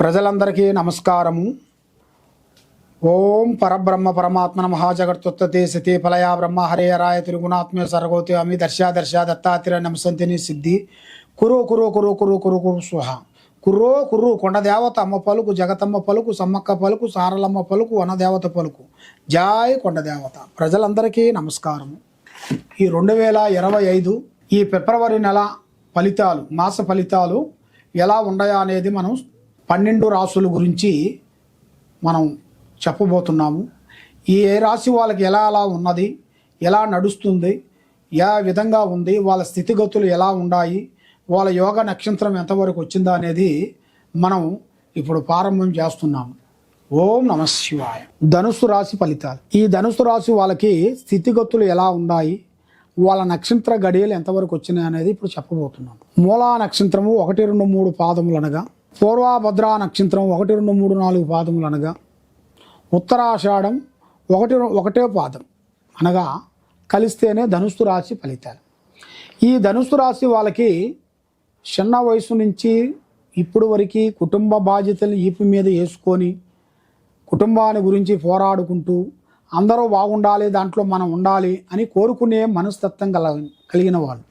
ప్రజలందరికీ నమస్కారము. ఓం పరబ్రహ్మ పరమాత్మన మహాజగత్తుత్తే సతీ ఫలయా బ్రహ్మ హరే రాయ తిరుగుణాత్మే సర్గోతి అమి దర్శా దర్శా దత్తాత్రేయ నమసంతిని సిద్ధి. కురు కురు కురు కురు కురు కురు సుహ కుర్రో కుర్రు కొండదేవత అమ్మ పలుకు జగతమ్మ పలుకు సమ్మక్క పలుకు సారలమ్మ పలుకు వనదేవత పలుకు. జాయ్ కొండదేవత ప్రజలందరికీ నమస్కారము. ఈ రెండు వేల ఇరవై ఐదు ఈ ఫిబ్రవరి నెల ఫలితాలు మాస ఫలితాలు ఎలా ఉన్నాయా అనేది మనం పన్నెండు రాసుల గురించి మనం చెప్పబోతున్నాము. ఈ ఏ రాశి వాళ్ళకి ఎలా అలా ఉన్నది? ఎలా నడుస్తుంది? ఏ విధంగా ఉంది? వాళ్ళ స్థితిగతులు ఎలా ఉన్నాయి? వాళ్ళ యోగ నక్షత్రం ఎంతవరకు వచ్చిందా అనేది మనం ఇప్పుడు ప్రారంభం చేస్తున్నాము ఓం నమ శివాయ. ధనుసు రాశి ఫలితాలు. ఈ ధనుసు రాశి వాళ్ళకి స్థితిగతులు ఎలా ఉన్నాయి? వాళ్ళ నక్షత్ర గడియలు ఎంతవరకు వచ్చినాయి అనేది ఇప్పుడు చెప్పబోతున్నాం. మూలా నక్షత్రము ఒకటి రెండు మూడు పాదములు అనగా పూర్వభద్రా నక్షత్రం ఒకటి రెండు మూడు నాలుగు పాదములు అనగా ఉత్తరాషాఢం ఒకటి ఒకటే పాదం అనగా కలిస్తేనే ధనుస్సు రాశి ఫలితాలు. ఈ ధనుస్సు రాశి వాళ్ళకి చిన్న వయసు నుంచి ఇప్పుడు వరకు కుటుంబ బాధ్యతలు ఈపు మీద వేసుకొని కుటుంబాన్ని గురించి పోరాడుకుంటూ అందరూ బాగుండాలి దాంట్లో మనం ఉండాలి అని కోరుకునే మనస్తత్వం కల కలిగిన వాళ్ళు.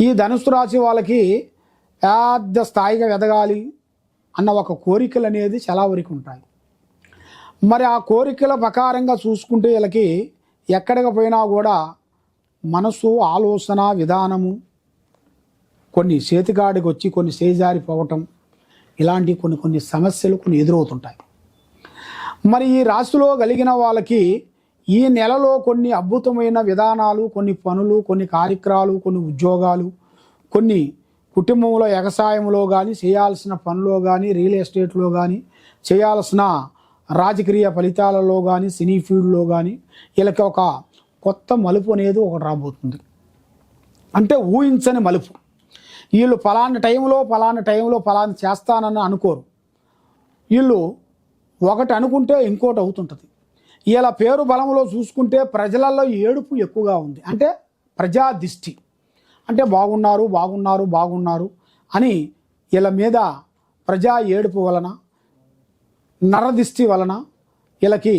ఈ ధనుసు రాశి వాళ్ళకి పెద్ద స్థాయిగా ఎదగాలి అన్న ఒక కోరికలు అనేది చాలా వరకు ఉంటాయి. మరి ఆ కోరికల ప్రకారంగా చూసుకుంటే వీళ్ళకి ఎక్కడికి పోయినా కూడా మనసు ఆలోచన విధానము కొన్ని చేతికాడికి వచ్చి కొన్ని చేజారిపోవటం ఇలాంటి కొన్ని కొన్ని సమస్యలు కొన్ని ఎదురవుతుంటాయి. మరి ఈ రాశిలో కలిగిన వాళ్ళకి ఈ నెలలో కొన్ని అద్భుతమైన విధానాలు కొన్ని పనులు కొన్ని కార్యక్రమాలు కొన్ని ఉద్యోగాలు కొన్ని కుటుంబంలో వ్యవసాయంలో కానీ చేయాల్సిన పనిలో కానీ రియల్ ఎస్టేట్లో కానీ చేయాల్సిన రాజకీయ ఫలితాలలో కానీ సినీ ఫీల్డ్లో కానీ వీళ్ళకి ఒక కొత్త మలుపు అనేది ఒకటి రాబోతుంది. అంటే ఊహించని మలుపు. వీళ్ళు ఫలానా టైంలో ఫలానా టైంలో ఫలానా చేస్తానని అనుకోరు. వీళ్ళు ఒకటి అనుకుంటే ఇంకోటి అవుతుంటుంది. ఇలా పేరు బలంలో చూసుకుంటే ప్రజలలో ఏడుపు ఎక్కువగా ఉంది. అంటే ప్రజాదిష్టి. అంటే బాగున్నారు బాగున్నారు బాగున్నారు అని వీళ్ళ మీద ప్రజా ఏడుపు వలన నరదిష్టి వలన వీళ్ళకి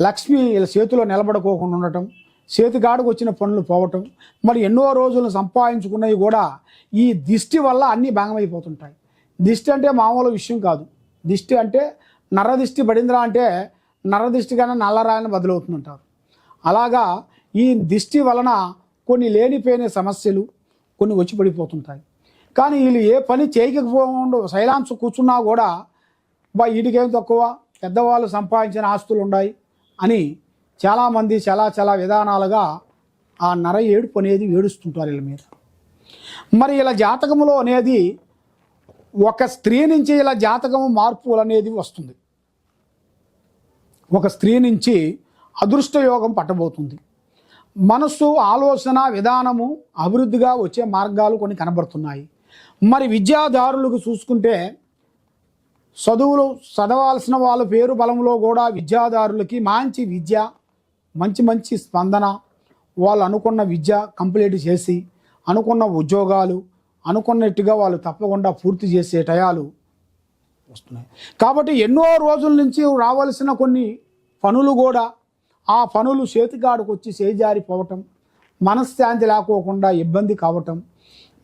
లక్ష్మి వీళ్ళ చేతిలో నిలబడుకోకుండా ఉండటం చేతిగాడికి వచ్చిన పనులు పోవటం మరి ఎన్నో రోజులు సంపాదించుకున్నవి కూడా ఈ దిష్టి వల్ల అన్నీ భాగమైపోతుంటాయి దిష్టి అంటే మామూలు విషయం కాదు. దిష్టి అంటే నరదిష్టి పడిందిరా అంటే నరదిష్టి కన్నా నల్లరాయని బదులవుతుందంటారు. అలాగా ఈ దిష్టి వలన కొన్ని లేనిపోయిన సమస్యలు కొన్ని వచ్చి పడిపోతుంటాయి. కానీ వీళ్ళు ఏ పని చేయకపోకుండా సైలాన్స్ కూర్చున్నా కూడా బా వీటికేం తక్కువ? పెద్దవాళ్ళు సంపాదించిన ఆస్తులు ఉన్నాయి అని చాలామంది చాలా చాలా విధానాలుగా ఆ నర ఏడుపు అనేది ఏడుస్తుంటారు వీళ్ళ మీద. మరి ఇలా జాతకములో అనేది ఒక స్త్రీ నుంచి ఇలా జాతకము మార్పులు అనేది వస్తుంది. ఒక స్త్రీ నుంచి అదృష్ట యోగం పట్టబోతుంది. మనస్సు ఆలోచన విధానము అభివృద్ధిగా వచ్చే మార్గాలు కొన్ని కనబడుతున్నాయి. మరి విద్యాదారులకు చూసుకుంటే చదువులు చదవాల్సిన వాళ్ళ పేరు బలంలో కూడా విద్యాదారులకి మంచి విద్య మంచి మంచి స్పందన వాళ్ళు అనుకున్న విద్య కంప్లీట్ చేసి అనుకున్న ఉద్యోగాలు అనుకున్నట్టుగా వాళ్ళు తప్పకుండా పూర్తి చేసే టయాలు వస్తున్నాయి. కాబట్టి ఎన్నో రోజుల నుంచి రావాల్సిన కొన్ని పనులు కూడా ఆ పనులు చేతికాడికి వచ్చి చేజారిపోవటం మనశ్శాంతి లేకోకుండా ఇబ్బంది కావటం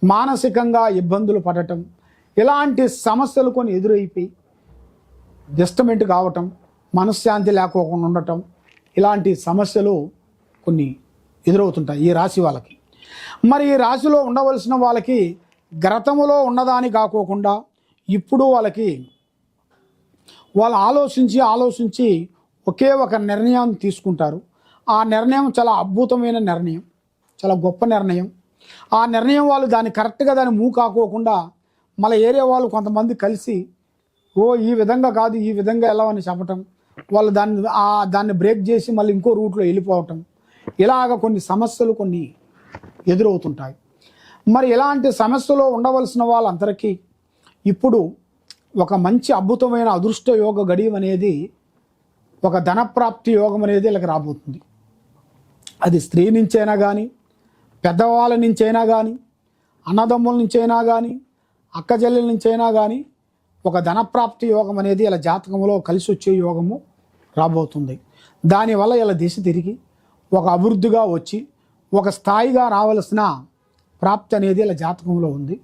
మానసికంగా ఇబ్బందులు పడటం ఇలాంటి సమస్యలు కొన్ని ఎదురైపోయి డిస్టమెంట్ కావటం మనశ్శాంతి లేకోకుండా ఉండటం ఇలాంటి సమస్యలు కొన్ని ఎదురవుతుంటాయి ఈ రాశి వాళ్ళకి. మరి ఈ రాశిలో ఉండవలసిన వాళ్ళకి గ్రతములో ఉన్నదాని కాకోకుండా ఇప్పుడు వాళ్ళకి వాళ్ళు ఆలోచించి ఆలోచించి ఒకే ఒక నిర్ణయం తీసుకుంటారు. ఆ నిర్ణయం చాలా అద్భుతమైన నిర్ణయం. చాలా గొప్ప నిర్ణయం. ఆ నిర్ణయం వాళ్ళు దాన్ని కరెక్ట్గా దాన్ని మూకాకోకుండా కాకోకుండా మళ్ళీ ఏరియా వాళ్ళు కొంతమంది కలిసి ఓ ఈ విధంగా కాదు ఈ విధంగా ఎలా? అని చెప్పటం. వాళ్ళు దాన్ని ఆ దాన్ని బ్రేక్ చేసి మళ్ళీ ఇంకో రూట్లో వెళ్ళిపోవటం. ఇలాగ కొన్ని సమస్యలు కొన్ని ఎదురవుతుంటాయి. మరి ఇలాంటి సమస్యలో ఉండవలసిన వాళ్ళందరికీ ఇప్పుడు ఒక మంచి అద్భుతమైన అదృష్ట యోగ గడియం అనేది ఒక ధనప్రాప్తి యోగం అనేది వీళ్ళకి రాబోతుంది. అది స్త్రీ నుంచైనా కానీ పెద్దవాళ్ళ నుంచైనా కానీ అన్నదమ్ముల నుంచైనా కానీ అక్క చెల్లెల నుంచైనా కానీ ఒక ధనప్రాప్తి యోగం అనేది ఇలా జాతకంలో కలిసి వచ్చే యోగము రాబోతుంది. దానివల్ల ఇలా దిశ తిరిగి ఒక అభివృద్ధిగా వచ్చి ఒక స్థాయిగా రావలసిన ప్రాప్తి అనేది ఇలా జాతకంలో ఉంది.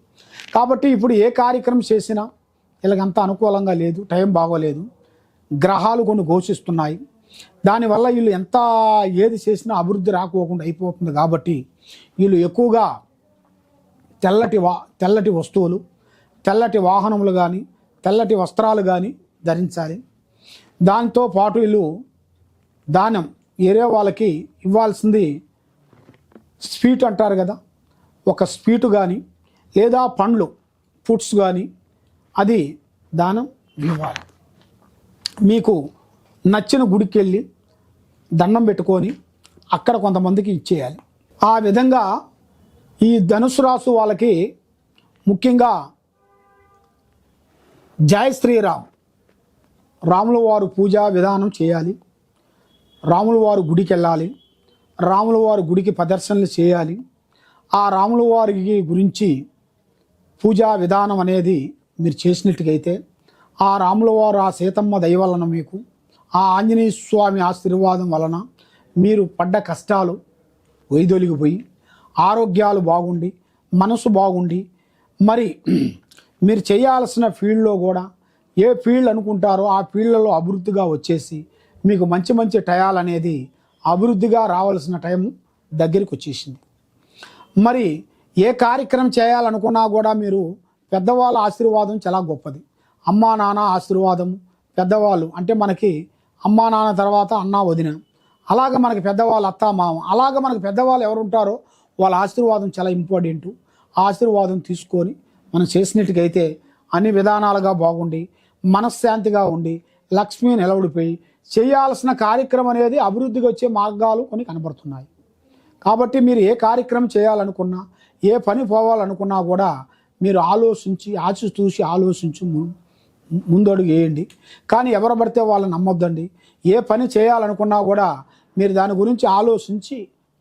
కాబట్టి ఇప్పుడు ఏ కార్యక్రమం చేసినా ఇలాగంత అనుకూలంగా లేదు టైం బాగోలేదు. గ్రహాలు కొన్ని ఘోషిస్తున్నాయి. దానివల్ల వీళ్ళు ఎంత ఏది చేసినా అభివృద్ధి రాకోకుండా అయిపోతుంది కాబట్టి వీళ్ళు ఎక్కువగా తెల్లటి వా తెల్లటి వస్తువులు తెల్లటి వాహనములు కానీ తెల్లటి వస్త్రాలు కానీ ధరించాలి. దాంతో పాటు వీళ్ళు దానం ఏరే వాళ్ళకి ఇవ్వాల్సింది స్వీట్ అంటారు కదా ఒక స్వీటు కానీ లేదా పండ్లు ఫుడ్స్ కానీ అది దానం ఇవ్వాలి మీకు నచ్చిన గుడికి వెళ్ళి దండం పెట్టుకొని అక్కడ కొంతమందికి ఇచ్చేయాలి. ఆ విధంగా ఈ ధనుసు రాసు వాళ్ళకి ముఖ్యంగా జయ శ్రీరామ్. రాముల వారు పూజా విధానం చేయాలి. రాముల వారు గుడికి వెళ్ళాలి రాముల వారు గుడికి ప్రదర్శనలు చేయాలి. ఆ రాముల వారికి గురించి పూజా విధానం అనేది మీరు చేసినట్టుగైతే ఆ రాములవారు ఆ సీతమ్మ దయ వలన మీకు ఆ ఆంజనేయ స్వామి ఆశీర్వాదం వలన మీరు పడ్డ కష్టాలు వైదొలిగిపోయి ఆరోగ్యాలు బాగుండి మనసు బాగుండి మరి మీరు చేయాల్సిన ఫీల్డ్లో కూడా ఏ ఫీల్డ్ అనుకుంటారో ఆ ఫీల్డ్లలో అభివృద్ధిగా వచ్చేసి మీకు మంచి మంచి టయాలు అనేది అభివృద్ధిగా రావాల్సిన టైం దగ్గరికి వచ్చేసింది. మరి ఏ కార్యక్రమం చేయాలనుకున్నా కూడా మీరు పెద్దవాళ్ళ ఆశీర్వాదం చాలా గొప్పది. అమ్మా నాన్న ఆశీర్వాదం పెద్దవాళ్ళు అంటే మనకి అమ్మా నాన్న తర్వాత అన్న వదిన అలాగ మనకి పెద్దవాళ్ళు అత్త మామ. అలాగ మనకి పెద్దవాళ్ళు ఎవరు ఉంటారో వాళ్ళ ఆశీర్వాదం చాలా ఇంపార్టెంట్. ఆశీర్వాదం తీసుకొని మనం చేసినట్టుకైతే అన్ని విధానాలుగా బాగుండి మనశ్శాంతిగా ఉండి లక్ష్మి నిలబడిపోయి చేయాల్సిన కార్యక్రమం అనేది అభివృద్ధికి వచ్చే మార్గాలు కొన్ని కనబడుతున్నాయి. కాబట్టి మీరు ఏ కార్యక్రమం చేయాలనుకున్నా ఏ పని పోవాలనుకున్నా కూడా మీరు ఆలోచించి ఆచి చూసి ఆలోచించు ముందడుగు వేయండి కానీ ఎవరు పడితే వాళ్ళని నమ్మొద్దండి. ఏ పని చేయాలనుకున్నా కూడా మీరు దాని గురించి ఆలోచించి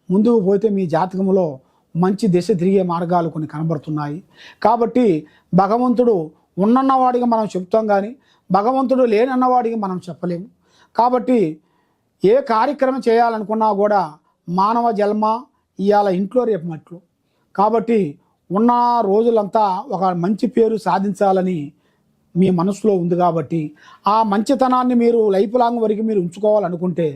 ముందుకు పోతే మీ జాతకంలో మంచి దిశ తిరిగే మార్గాలు కొన్ని కనబడుతున్నాయి. కాబట్టి భగవంతుడు ఉన్నన్నవాడికి మనం చెప్తాం కానీ భగవంతుడు లేనన్నవాడికి మనం చెప్పలేము. కాబట్టి ఏ కార్యక్రమం చేయాలనుకున్నా కూడా మానవ జన్మ ఇవాళ ఇంట్లో రేపు మట్లు. కాబట్టి ఉన్న రోజులంతా ఒక మంచి పేరు సాధించాలని మీ మనసులో ఉంది కాబట్టి ఆ మంచితనాన్ని మీరు లైఫ్ లాంగ్ వరకు మీరు ఉంచుకోవాలనుకుంటే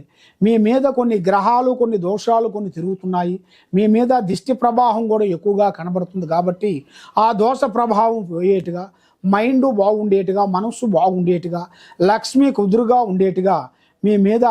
మీ మీద కొన్ని గ్రహాలు కొన్ని దోషాలు కొన్ని తిరుగుతున్నాయి. మీ మీద దిష్టి ప్రభావం కూడా ఎక్కువగా కనబడుతుంది కాబట్టి ఆ దోష ప్రభావం పోయేట్టుగా మైండ్ బాగుండేట్టుగా మనస్సు బాగుండేట్టుగా లక్ష్మి కుదురుగా ఉండేట్టుగా మీ మీద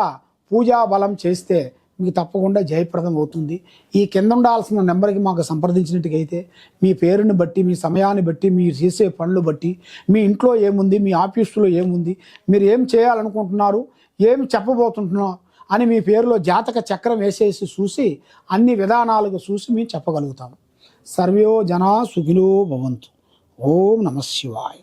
పూజా బలం చేస్తే మీకు తప్పకుండా జయప్రదం అవుతుంది. ఈ కింద ఉండాల్సిన నెంబర్కి మాకు సంప్రదించినట్టుగైతే మీ పేరుని బట్టి మీ సమయాన్ని బట్టి మీరు చేసే పనులు బట్టి మీ ఇంట్లో ఏముంది మీ ఆఫీసులో ఏముంది మీరు ఏం చేయాలనుకుంటున్నారు ఏం చెప్పబోతుంటున్నారు అని మీ పేరులో జాతక చక్రం వేసేసి చూసి అన్ని విధానాలుగా చూసి మేము చెప్పగలుగుతాము సర్వో జనా సుఖిలో భవంతు. ఓం నమ శివాయ.